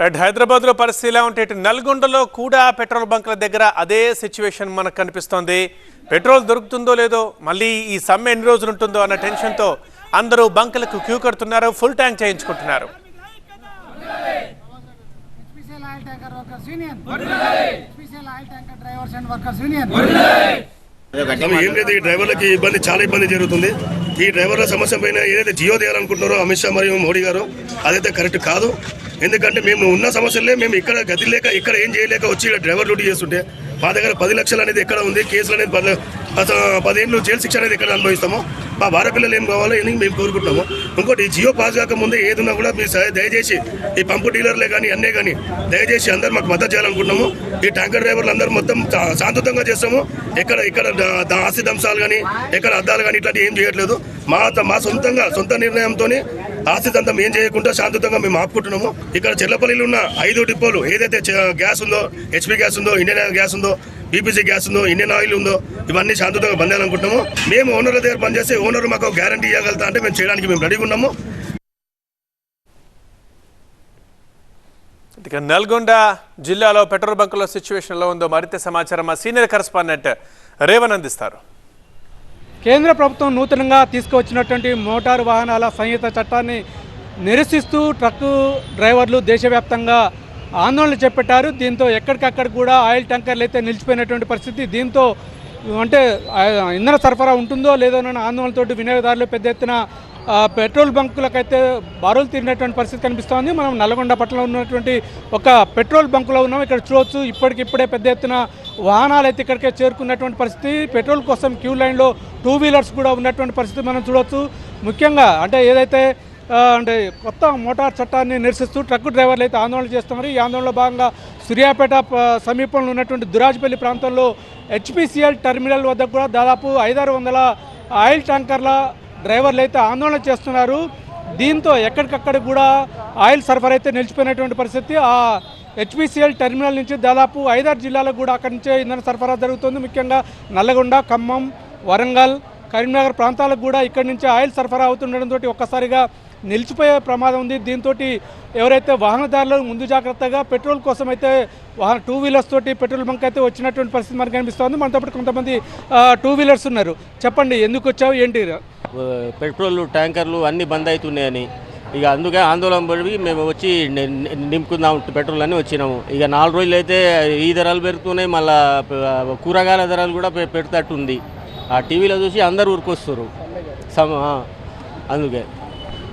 Right హైదరాబాద్లో పరిస్థితి ఎలా ఉంటే ఇటు నల్గొండలో కూడా పెట్రోల్ బంకుల దగ్గర అదే సిచ్యువేషన్ మనకు కనిపిస్తోంది. పెట్రోల్ దొరుకుతుందో లేదో మళ్ళీ ఈ సమ్మె ఎన్ని రోజులు ఉంటుందో అన్న టెన్షన్తో అందరూ బంకులకు క్యూ కడుతున్నారు ఫుల్ ట్యాంక్ చేయించుకుంటున్నారు. ఈ డ్రైవర్లకి ఇబ్బంది చాలా ఇబ్బంది జరుగుతుంది. ఈ డ్రైవర్ల సమస్య పైన ఏదైతే జియో చేయాలనుకుంటున్నారో అమిత్ షా మరియు మోడీ గారు అదైతే కరెక్ట్ కాదు. ఎందుకంటే మేము ఉన్న సమస్యలే మేము ఇక్కడ గది లేక ఇక్కడ ఏం చేయలేక వచ్చి డ్రైవర్ డ్యూటీ చేస్తుంటే మా దగ్గర పది లక్షలు అనేది ఎక్కడ ఉంది? కేసులు అనేది పది పద- పదేళ్ళు జైలు శిక్ష అనేది ఎక్కడ అనుభవిస్తాము? మా భార్య పిల్లలు ఏం కావాలో అని మేము కోరుకుంటున్నాము. ఇంకోటి జియో పాస్ కాక ముందే కూడా మీరు దయచేసి ఈ పంపు డీలర్లే కానీ అన్నే కానీ దయచేసి అందరూ మాకు మద్దతు చేయాలనుకుంటున్నాము. ఈ ట్యాంకర్ డ్రైవర్లు అందరూ మొత్తం శా- శాంతియుతంగా చేస్తాము. ఎక్కడ ఇక్కడ ద- ఆస్తి దంశాలు కానీ ఎక్కడ అద్దాలు కానీ ఇట్లాంటివి ఏం చేయట్లేదు. మా మా సొంతంగా సొంత నిర్ణయంతో ఆస్తిదంతం ఏం చేయకుండా శాంతియుతంగా మేము ఆపుకుంటున్నాము. ఇక్కడ చెల్లపల్లిలో ఉన్న ఐదు డిపోలు ఏదైతే గ్యాస్ ఉందో హెచ్పి గ్యాస్ ఉందో ఇండియన్ గ్యాస్ ఉందో బీపీసీ గ్యాస్ ఉందో ఇండియన్ ఆయిల్ ఉందో ఇవన్నీ శాంతియుతంగా బంద్ చేయాలనుకుంటున్నాము మేము ఓనర్ల దగ్గర పనిచేస్తే ఓనర్ మాకు గ్యారంటీ ఇవ్వగలుగుతా అంటే మేము చేయడానికి మేము రెడీగా ఉన్నాము. ఇక నల్గొండ జిల్లాలో పెట్రోల్ బంకుల సిచ్యువేషన్ ఎలా ఉందో మరింత సమాచారం మా సీనియర్ కరెస్పాండెంట్ రేవన్ అందిస్తారు. కేంద్ర ప్రభుత్వం నూతనంగా తీసుకువచ్చినటువంటి మోటారు వాహనాల సంహిత చట్టాన్ని నిరసిస్తూ ట్రక్కు డ్రైవర్లు దేశవ్యాప్తంగా ఆందోళన చేపట్టారు. దీంతో ఎక్కడికక్కడ కూడా ఆయిల్ ట్యాంకర్లు అయితే నిలిచిపోయినటువంటి పరిస్థితి. దీంతో అంటే ఇంధన సరఫరా ఉంటుందో లేదో అన్న ఆందోళనతోటి వినియోగదారులు పెద్ద ఎత్తున పెట్రోల్ బంకులకైతే బారులు తీరినటువంటి పరిస్థితి కనిపిస్తోంది. మనం నల్గొండ పట్టణంలో ఉన్నటువంటి ఒక పెట్రోల్ బంకులో ఉన్నాం. ఇక్కడ చూడొచ్చు ఇప్పటికిప్పుడే పెద్ద ఎత్తున వాహనాలు అయితే ఇక్కడికే చేరుకున్నటువంటి పరిస్థితి. పెట్రోల్ కోసం క్యూ లైన్లో టూ వీలర్స్ కూడా ఉన్నటువంటి పరిస్థితి మనం చూడవచ్చు ముఖ్యంగా అంటే ఏదైతే అంటే కొత్త మోటార్ చట్టాన్ని నిరసిస్తూ ట్రక్ డ్రైవర్లు అయితే ఆందోళన చేస్తున్నారు. ఈ ఆందోళనలో భాగంగా సూర్యాపేట సమీపంలో ఉన్నటువంటి దురాజ్పల్లి ప్రాంతంలో హెచ్పిసిఎల్ టెర్మినల్ వద్ద కూడా దాదాపు ఐదారు వందల ఆయిల్ ట్యాంకర్ల డ్రైవర్లు అయితే ఆందోళన చేస్తున్నారు. దీంతో ఎక్కడికక్కడ కూడా ఆయిల్ సరఫరా అయితే నిలిచిపోయినటువంటి పరిస్థితి. ఆ హెచ్పిసిఎల్ టెర్మినల్ నుంచి దాదాపు ఐదారు జిల్లాలకు కూడా అక్కడి నుంచే ఇంధన సరఫరా జరుగుతుంది. ముఖ్యంగా నల్లగొండ ఖమ్మం వరంగల్ కరీంనగర్ ప్రాంతాలకు కూడా ఇక్కడి నుంచి ఆయిల్ సరఫరా అవుతుండడంతో ఒక్కసారిగా నిలిచిపోయే ప్రమాదం ఉంది. దీంతో ఎవరైతే వాహనదారులు ముందు జాగ్రత్తగా పెట్రోల్ కోసం అయితే వాహన టూ వీలర్స్ తోటి పెట్రోల్ బంక్ అయితే వచ్చినటువంటి పరిస్థితి మనకు కనిపిస్తుంది. మనతో పాటు కొంతమంది టూ వీలర్స్ ఉన్నారు. చెప్పండి ఎందుకు వచ్చావు? ఏంటి? పెట్రోల్ ట్యాంకర్లు అన్నీ బంద్ అవుతున్నాయని. ఇక అందుకే ఆందోళన పడి మేము వచ్చి నింపుకుందాం పెట్రోల్ అని వచ్చినాము. ఇక నాలుగు రోజులు అయితే ఈ ధరలు పెరుగుతున్నాయి. మళ్ళీ కూరగాయల ధరలు కూడా పె- పెడతట్టుంది ఆ టీవీలో చూసి అందరు ఊరికొస్తారు సమ అందుకే.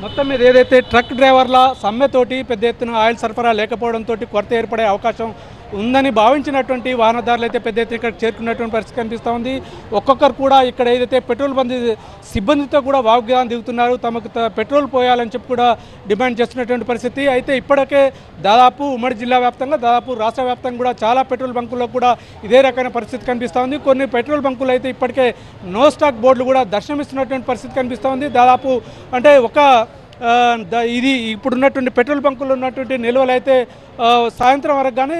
మొత్తం మీద ఏదైతే ట్రక్ డ్రైవర్ల సమ్మెతోటి పెద్ద ఎత్తున ఆయిల్ సరఫరా లేకపోవడంతో కొరత ఏర్పడే అవకాశం ఉందని భావించినటువంటి వాహనదారులు అయితే పెద్ద ఎత్తున ఇక్కడ చేరుకున్నటువంటి పరిస్థితి కనిపిస్తూ ఉంది. ఒక్కొక్కరు కూడా ఇక్కడ ఏదైతే పెట్రోల్ బంద్ సిబ్బందితో కూడా వాగ్దానం దిగుతున్నారు. తమకు త- పెట్రోల్ పోయాలని చెప్పి కూడా డిమాండ్ చేస్తున్నటువంటి పరిస్థితి. అయితే ఇప్పటికే దాదాపు ఉమ్మడి జిల్లా వ్యాప్తంగా దాదాపు రాష్ట్ర వ్యాప్తంగా కూడా చాలా పెట్రోల్ బంకుల్లో కూడా ఇదే రకమైన పరిస్థితి కనిపిస్తూ ఉంది. కొన్ని పెట్రోల్ బంకులు అయితే ఇప్పటికే నో స్టాక్ బోర్డులు కూడా దర్శనమిస్తున్నటువంటి పరిస్థితి కనిపిస్తూ ఉంది. దాదాపు అంటే ఒక ఇది ఇప్పుడున్నటువంటి పెట్రోల్ బంకులు ఉన్నటువంటి నిల్వలు అయితే సాయంత్రం వరకు కానీ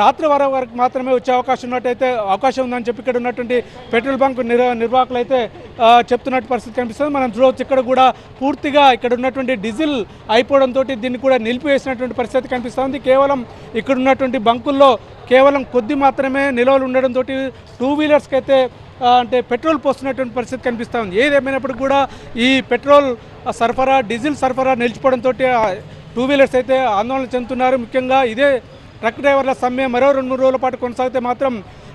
రాత్రి వరకు వరకు మాత్రమే వచ్చే అవకాశం ఉన్నట్టయితే అవకాశం ఉందని చెప్పి ఇక్కడ ఉన్నటువంటి పెట్రోల్ బంక్ నిర్ నిర్వాహకులు అయితే చెప్తున్నట్టు పరిస్థితి కనిపిస్తుంది. మనం చూడవచ్చు ఇక్కడ కూడా పూర్తిగా ఇక్కడ ఉన్నటువంటి డీజిల్ అయిపోవడంతో దీన్ని కూడా నిలిపివేసినటువంటి పరిస్థితి కనిపిస్తుంది. కేవలం ఇక్కడ ఉన్నటువంటి బంకుల్లో కేవలం కొద్ది మాత్రమే నిల్వలు ఉండడంతో టూ వీలర్స్కి అయితే అంటే పెట్రోల్ పోస్తున్నటువంటి పరిస్థితి కనిపిస్తూ ఉంది. ఏదేమైనప్పటికీ కూడా ఈ పెట్రోల్ సరఫరా డీజిల్ సరఫరా నిలిచిపోవడంతో టూ వీలర్స్ అయితే ఆందోళన చెందుతున్నారు. ముఖ్యంగా ఇదే ట్రక్ డ్రైవర్ల సమ్మె మరో రెండు మూడు రోజుల పాటు కొనసాగితే మాత్రం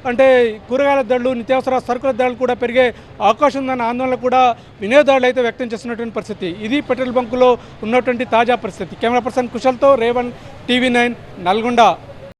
అంటే కూరగాయల ధరలు నిత్యావసర సరుకుల ధరలు కూడా పెరిగే అవకాశం ఉందన్న ఆందోళన కూడా వినియోగదారులు అయితే వ్యక్తం చేస్తున్నటువంటి పరిస్థితి. ఇది పెట్రోల్ బంకులో ఉన్నటువంటి తాజా పరిస్థితి. కెమెరా పర్సన్ కుశల్తో రేవన్ టీవీ నైన్ నల్గొండ.